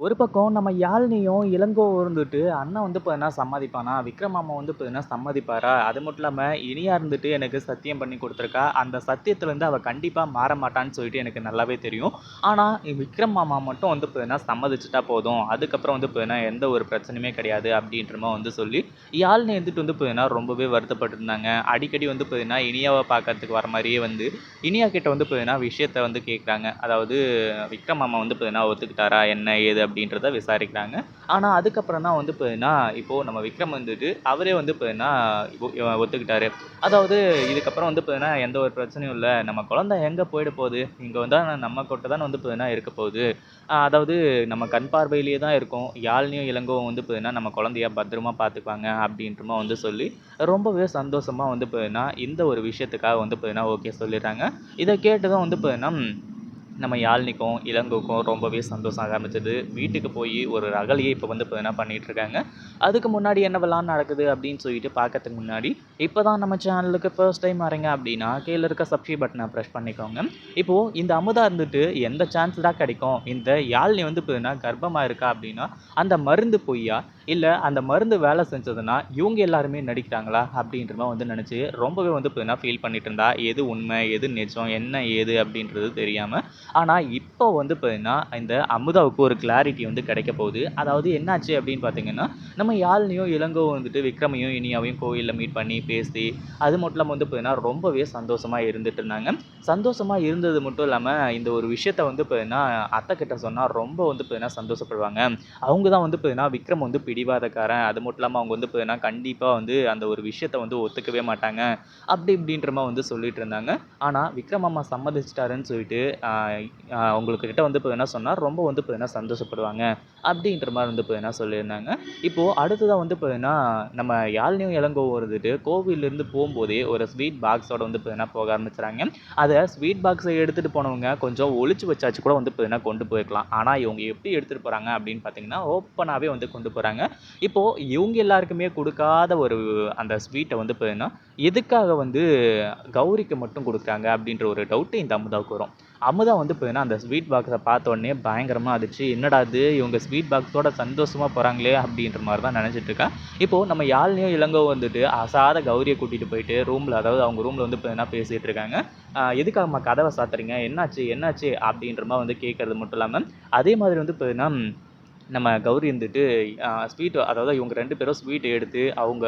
ஒரு பக்கம் நம்ம யாழ்னியும் இளங்கோ இருந்துட்டு அண்ணன் வந்து பார்த்தீங்கன்னா சம்மதிப்பானா? விக்ரம் மாமா வந்து என்ன சம்மதிப்பாரா? அது மட்டும் இல்லாமல் இனியா இருந்துட்டு எனக்கு சத்தியம் பண்ணி கொடுத்துருக்கா. அந்த சத்தியத்துலேருந்து அவள் கண்டிப்பாக மாற மாட்டான்னு சொல்லிட்டு எனக்கு நல்லாவே தெரியும். ஆனால் விக்ரம் மாமா மட்டும் வந்து பார்த்தீங்கன்னா சம்மதிச்சிட்டா போதும். அதுக்கப்புறம் வந்து பார்த்தீங்கன்னா எந்த ஒரு பிரச்சனையுமே கிடையாது அப்படின்ற மாதிரி வந்து சொல்லி யாழ்னி இருந்துட்டு வந்து பார்த்தீங்கன்னா ரொம்பவே வருத்தப்பட்டிருந்தாங்க. அடிக்கடி வந்து பார்த்தீங்கன்னா இனியாவை பார்க்கறதுக்கு வர மாதிரியே வந்து இனியா கிட்ட வந்து பார்த்தீங்கன்னா விஷயத்த வந்து கேட்குறாங்க அதாவது விக்ரம் மாமா வந்து பார்த்தீங்கன்னா ஒத்துக்கிட்டாரா? என்ன ஏது அப்படின்றத விசாரிக்கிறாங்க. ஆனால் அதுக்கப்புறம் தான் வந்து பார்த்தீங்கன்னா இப்போது நம்ம விக்ரம் வந்துட்டு அவரே வந்து பார்த்தீங்கன்னா ஒத்துக்கிட்டாரு. அதாவது இதுக்கப்புறம் வந்து பார்த்தீங்கன்னா எந்த ஒரு பிரச்சனையும் இல்லை. நம்ம குழந்தை எங்கே போயிட போகுது? இங்கே வந்தால் நம்ம கொட்டை தான் வந்து பார்த்தீங்கன்னா இருக்க போகுது. அதாவது நம்ம கண் பார்வையிலேயே தான் இருக்கும். யாழ்னியும் இளங்கவும் வந்து பார்த்தீங்கன்னா நம்ம குழந்தைய பத்திரமா பார்த்துக்குவாங்க அப்படின்றமா வந்து சொல்லி ரொம்பவே சந்தோஷமாக வந்து பார்த்தீங்கன்னா இந்த ஒரு விஷயத்துக்காக வந்து பார்த்தீங்கன்னா ஓகே சொல்லிடுறாங்க. இதை கேட்டதும் வந்து பார்த்தீங்கன்னா நம்ம யாழ்னிக்கும் இலங்கைக்கும் ரொம்பவே சந்தோஷம் ஆரம்பிச்சது. வீட்டுக்கு போய் ஒரு ரகலையே இப்போ வந்து இப்போ என்ன பண்ணிகிட்ருக்காங்க அதுக்கு முன்னாடி என்னவெல்லாம் நடக்குது அப்படின்னு சொல்லிட்டு பார்க்கறதுக்கு முன்னாடி இப்போ தான் நம்ம சேனலுக்கு ஃபர்ஸ்ட் டைம் வரீங்க அப்படின்னா கீழே இருக்க சப்ஸ்கிரைப் பட்டனை ப்ரெஸ் பண்ணிக்கோங்க. இப்போது இந்த அமுதா இருந்துட்டு எந்த சான்ஸ் தான் கிடைக்கும்? இந்த யாழ்னி வந்து பார்த்தீங்கன்னா கர்ப்பமாக இருக்கா அப்படின்னா அந்த மருந்து பொய்யா? இல்லை அந்த மருந்து வேலை செஞ்சதுன்னா இவங்க எல்லாருமே நடிக்கிறாங்களா அப்படின்ற மாதிரி வந்து நினச்சி ரொம்பவே வந்து பார்த்தீங்கன்னா ஃபீல் பண்ணிட்டு இருந்தா எது உண்மை எது நிஜம் என்ன ஏது அப்படின்றது தெரியாமல் ஆனால் இப்போ வந்து பார்த்தீங்கன்னா இந்த அமுதாவுக்கு ஒரு கிளாரிட்டி வந்து கிடைக்க போகுது. அதாவது என்னாச்சு அப்படின்னு பார்த்தீங்கன்னா நம்ம யாழ்னியும் இளங்கோ வந்துட்டு விக்ரமையும் இனியாவையும் கோயிலில் மீட் பண்ணி பேசி அது மட்டும் இல்லாமல் வந்து பார்த்தீங்கன்னா ரொம்பவே சந்தோஷமாக இருந்துட்டு இருந்தாங்க. சந்தோஷமாக இருந்தது மட்டும் இல்லாமல் இந்த ஒரு விஷயத்த வந்து பார்த்தீங்கன்னா அத்தை கிட்ட சொன்னால் ரொம்ப வந்து பார்த்தீங்கன்னா சந்தோஷப்படுவாங்க. அவங்க தான் வந்து பார்த்தீங்கன்னா விக்ரம் வந்து பிடிவாதக்காரன். அது மட்டும் இல்லாமல் அவங்க வந்து பார்த்தீங்கன்னா கண்டிப்பாக வந்து அந்த ஒரு விஷயத்த வந்து ஒத்துக்கவே மாட்டாங்க. அப்படி இப்படின்ற மாதிரி வந்து சொல்லிட்டு இருந்தாங்க. ஆனால் விக்ரம் அம்மா சம்மதிச்சிட்டாருன்னு சொல்லிட்டு உங்களுக்கு கிட்ட வந்து இப்போ என்ன சொன்னால் ரொம்ப வந்து பார்த்தீங்கன்னா சந்தோஷப்படுவாங்க அப்படின்ற மாதிரி வந்து இப்போ என்ன சொல்லியிருந்தாங்க. இப்போது அடுத்ததாக வந்து பார்த்தீங்கன்னா நம்ம யாழ்னியும் இளங்கோ வந்துட்டு கோவிலேருந்து போகும்போதே ஒரு ஸ்வீட் பாக்ஸோட வந்து பார்த்தீங்கன்னா போக ஆரம்பிச்சுறாங்க. அதை ஸ்வீட் பாக்ஸை எடுத்துகிட்டு போனவங்க கொஞ்சம் ஒழிச்சு வச்சாச்சு கூட வந்து பார்த்தீங்கன்னா கொண்டு போயிருக்கலாம் ஆனால் இவங்க எப்படி எடுத்துகிட்டு போகிறாங்க அப்படின்னு பார்த்தீங்கன்னா ஓப்பனாகவே வந்து கொண்டு போகிறாங்க இப்போது இவங்க எல்லாருக்குமே கொடுக்காத ஒரு அந்த ஸ்வீட்டை வந்து பார்த்தீங்கன்னா எதுக்காக வந்து கௌரிக்கு மட்டும் கொடுக்குறாங்க அப்படின்ற ஒரு டவுட்டு இந்த அமுதாவுக்கு வரும். அமுதா வந்து பார்த்தீங்கன்னா அந்த ஸ்வீட் பாக்ஸை பார்த்த உடனே பயங்கரமாக அதிர்ச்சி. என்னடா இது? இவங்க ஸ்வீட் பாக்ஸோட சந்தோஷமாக போகிறாங்களே அப்படின்ற மாதிரி தான் நினச்சிட்டு இருக்கா. இப்போது நம்ம யாழ்லையும் இளங்கோ வந்துட்டு அசாத கௌரியை கூட்டிகிட்டு போயிட்டு ரூமில் அதாவது அவங்க ரூமில் வந்து பார்த்தீங்கன்னா பேசிகிட்டு இருக்காங்க. எதுக்காக எதுக்காகம்மா கதவை சாத்துறீங்க? என்னாச்சு? என்னாச்சு? அப்படின்ற மாதிரி வந்து கேட்குறது மட்டும் இல்லாமல் அதே மாதிரி வந்து பார்த்தீங்கன்னா நம்ம கௌரி இருந்துட்டு ஸ்வீட் அதாவது இவங்க ரெண்டு பேரும் ஸ்வீட் எடுத்து அவங்க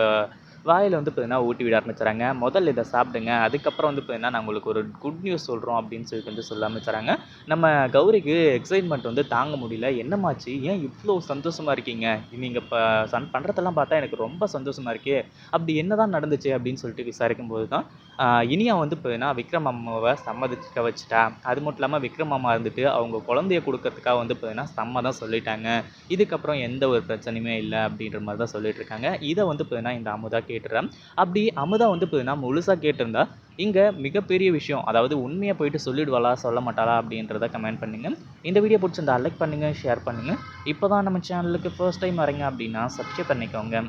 வாயில் வந்து பார்த்தீங்கன்னா ஊட்டி விட ஆரம்பிச்சுறாங்க முதல்ல இதை சாப்பிடுங்க. அதுக்கப்புறம் வந்து பார்த்தீங்கன்னா நான் உங்களுக்கு ஒரு குட் நியூஸ் சொல்கிறோம் அப்படின்னு சொல்லிட்டு வந்து சொல்ல ஆரம்பிச்சுறாங்க நம்ம கௌரிக்கு எக்ஸைட்மெண்ட் வந்து தாங்க முடியல. என்னமாச்சு? ஏன் இவ்வளோ சந்தோஷமாக இருக்கீங்க? நீங்கள் இப்போ சன் பண்ணுறதெல்லாம் பார்த்தா எனக்கு ரொம்ப சந்தோஷமாக இருக்கே. அப்படி என்ன தான் நடந்துச்சு அப்படின்னு சொல்லிட்டு விசாரிக்கும் போது தான் இனியா வந்து பார்த்தீங்கன்னா விக்ரம் அம்மாவை சம்மதிக்க வச்சுட்டா. அது மட்டும் இல்லாமல் விக்ரம் அம்மா இருந்துட்டு அவங்க குழந்தைய கொடுக்கறதுக்காக வந்து பார்த்தீங்கன்னா சம்மதம் சொல்லிட்டாங்க. இதுக்கப்புறம் எந்த ஒரு பிரச்சனையுமே இல்லை அப்படின்ற மாதிரி தான் சொல்லிட்டு இருக்காங்க. இதை வந்து பார்த்தீங்கன்னா இந்த அமுதா கே கேட்டுறேன் அப்படி அமுதா வந்து பார்த்தீங்கன்னா முழுசாக கேட்டிருந்தா இங்கே மிகப்பெரிய விஷயம் அதாவது உண்மையை போயிட்டு சொல்லிடுவாளா சொல்ல மாட்டாளா அப்படின்றத கமெண்ட் பண்ணுங்கள் இந்த வீடியோ பிடிச்சிருந்தா லைக் பண்ணுங்கள் ஷேர் பண்ணுங்கள் இப்போ தான் நம்ம சேனலுக்கு ஃபர்ஸ்ட் டைம் வரீங்க அப்படின்னா சப்ஸ்கிரைப் பண்ணிக்கோங்க.